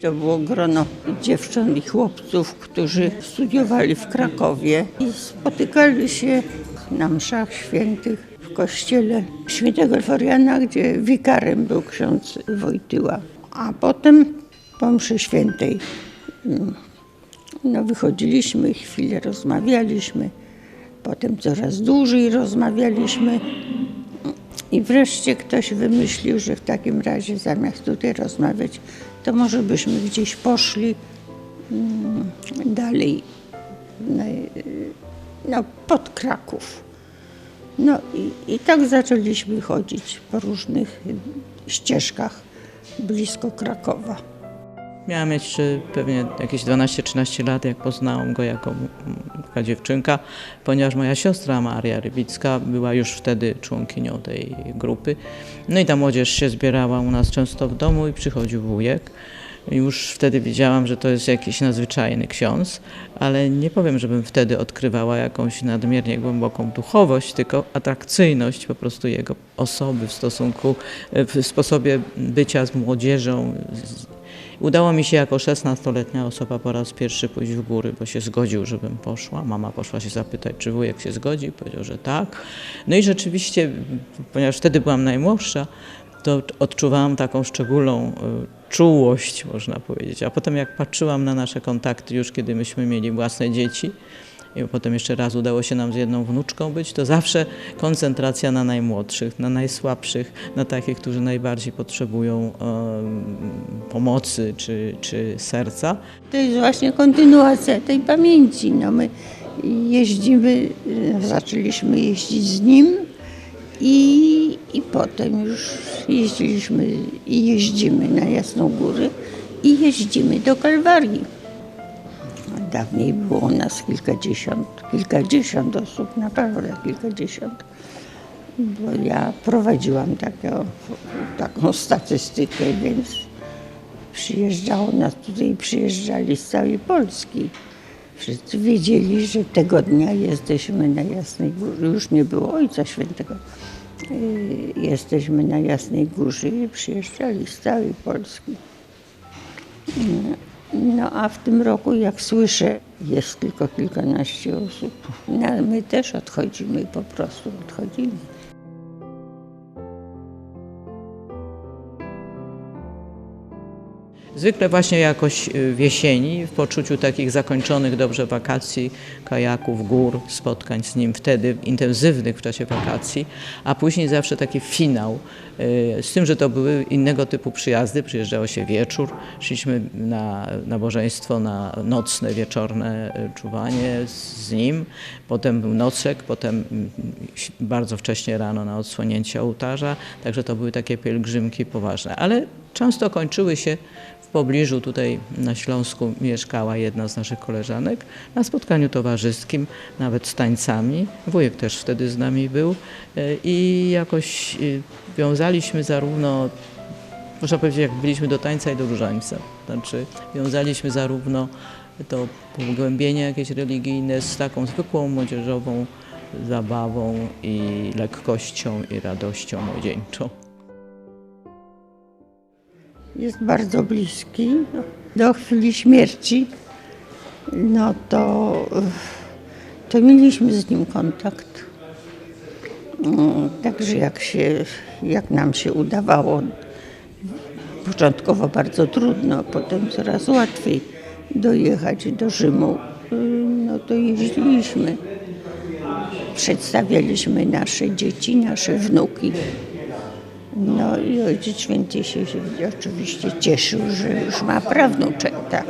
To było grono dziewcząt i chłopców, którzy studiowali w Krakowie i spotykali się na mszach świętych w kościele świętego Floriana, gdzie wikarem był ksiądz Wojtyła. A potem po mszy świętej mm, no, wychodziliśmy, chwilę rozmawialiśmy, potem coraz dłużej rozmawialiśmy. I wreszcie ktoś wymyślił, że w takim razie zamiast tutaj rozmawiać, to może byśmy gdzieś poszli mm, dalej, no, no, pod Kraków. No i, i tak zaczęliśmy chodzić po różnych ścieżkach blisko Krakowa. Miałam jeszcze pewnie jakieś 12-13 lat, jak poznałam go jako taka dziewczynka, ponieważ moja siostra Maria Rybicka była już wtedy członkinią tej grupy. No i ta młodzież się zbierała u nas często w domu i przychodził wujek. Już wtedy wiedziałam, że to jest jakiś nadzwyczajny ksiądz, ale nie powiem, żebym wtedy odkrywała jakąś nadmiernie głęboką duchowość, tylko atrakcyjność po prostu jego osoby w stosunku, w sposobie bycia z młodzieżą, Udało mi się jako 16-letnia osoba po raz pierwszy pójść w góry, bo się zgodził, żebym poszła. Mama poszła się zapytać, czy wujek się zgodzi. Powiedział, że tak. No i rzeczywiście, ponieważ wtedy byłam najmłodsza, to odczuwałam taką szczególną y, czułość, można powiedzieć. A potem jak patrzyłam na nasze kontakty już, kiedy myśmy mieli własne dzieci, i potem jeszcze raz udało się nam z jedną wnuczką być, to zawsze koncentracja na najmłodszych, na najsłabszych, na takich, którzy najbardziej potrzebują em, pomocy czy, czy serca. To jest właśnie kontynuacja tej pamięci. No my jeździmy, zaczęliśmy jeździć z nim i, i potem już jeździliśmy i jeździmy na Jasną Górę i jeździmy do Kalwarii. Dawniej było nas kilkadziesiąt, kilkadziesiąt osób, naprawdę kilkadziesiąt. Bo ja prowadziłam taką, taką statystykę, więc przyjeżdżało nas tutaj, przyjeżdżali z całej Polski. Wszyscy wiedzieli, że tego dnia jesteśmy na Jasnej Górze. Już nie było Ojca Świętego. Yy, Jesteśmy na Jasnej Górze i przyjeżdżali z całej Polski. No a w tym roku, jak słyszę, jest tylko kilkanaście osób. No, my też odchodzimy, po prostu odchodzimy. Zwykle właśnie jakoś y, w jesieni, w poczuciu takich zakończonych dobrze wakacji, kajaków, gór, spotkań z nim wtedy intensywnych w czasie wakacji, a później zawsze taki finał. y, Z tym, że to były innego typu przyjazdy, przyjeżdżało się wieczór, szliśmy na nabożeństwo, na nocne, wieczorne y, czuwanie z nim, potem był nocleg, potem mm, bardzo wcześnie rano na odsłonięcie ołtarza, także to były takie pielgrzymki poważne, ale często kończyły się w pobliżu tutaj na Śląsku mieszkała jedna z naszych koleżanek na spotkaniu towarzyskim, nawet z tańcami. Wujek też wtedy z nami był y, i jakoś y, wiązaliśmy zarówno, można powiedzieć, jak byliśmy do tańca i do różańca. Znaczy wiązaliśmy zarówno to pogłębienie jakieś religijne z taką zwykłą młodzieżową zabawą i lekkością i radością młodzieńczą. Jest bardzo bliski do chwili śmierci, no to, to mieliśmy z nim kontakt. Mm, Także jak, się, jak nam się udawało, początkowo bardzo trudno, potem coraz łatwiej dojechać do Rzymu, y, no to jeździliśmy. Przedstawialiśmy nasze dzieci, nasze wnuki. No i Ojciec Święty się, oczywiście cieszył, że już ma prawnuczęta.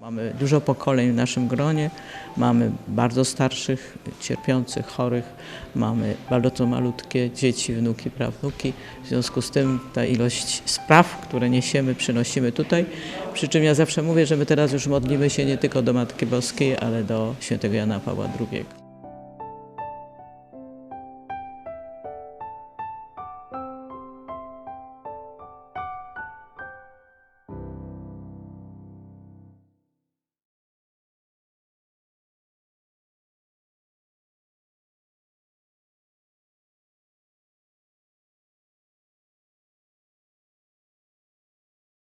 Mamy dużo pokoleń w naszym gronie, mamy bardzo starszych, cierpiących, chorych, mamy bardzo malutkie dzieci, wnuki, prawnuki. W związku z tym ta ilość spraw, które niesiemy, przynosimy tutaj. Przy czym ja zawsze mówię, że my teraz już modlimy się nie tylko do Matki Boskiej, ale do świętego Jana Pawła II.